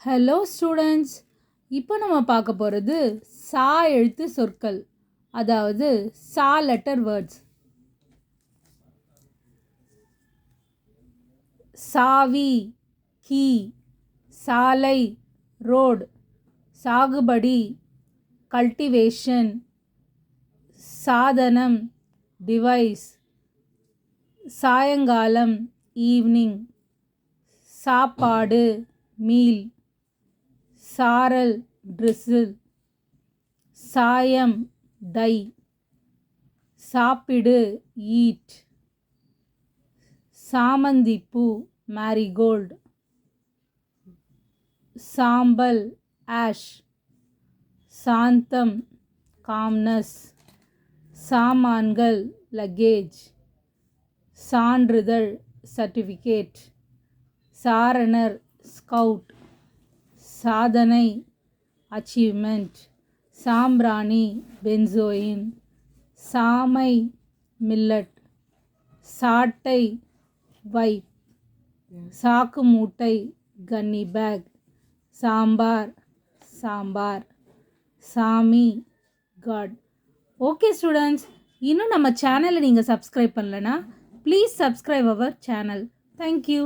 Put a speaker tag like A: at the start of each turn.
A: Hello students இப்போ நம்ம பார்க்க போகிறது சா எழுத்து சொற்கள் அதாவது சா லெட்டர் வேர்ட்ஸ் சாவி கீ சாலை ரோடு சாகுபடி கல்டிவேஷன் சாதனம் டிவைஸ் சாயங்காலம் ஈவினிங் சாப்பாடு மீல் சாரல் ட்ரிசில் சாயம் டை சாப்பிடு ஈட். சாமந்திப்பூ மேரிகோல்டு. சாம்பல் ஆஷ். சாந்தம் காம்னஸ். சாமான்கள் லக்கேஜ். சான்றிதழ் சர்டிஃபிகேட். சாரணர் ஸ்கவுட். சாதனை அச்சீவ்மெண்ட் சாம்பிராணி பென்சோயின் சாமை மில்லட் சாட்டை வைப். சாக்கு மூட்டை கன்னி பேக் சாம்பார் சாம்பார். சாமி காட் ஓகே ஸ்டூடெண்ட்ஸ் இன்னும் நம்ம சேனலை நீங்கள் சப்ஸ்கிரைப் பண்ணலனா please subscribe our channel thank you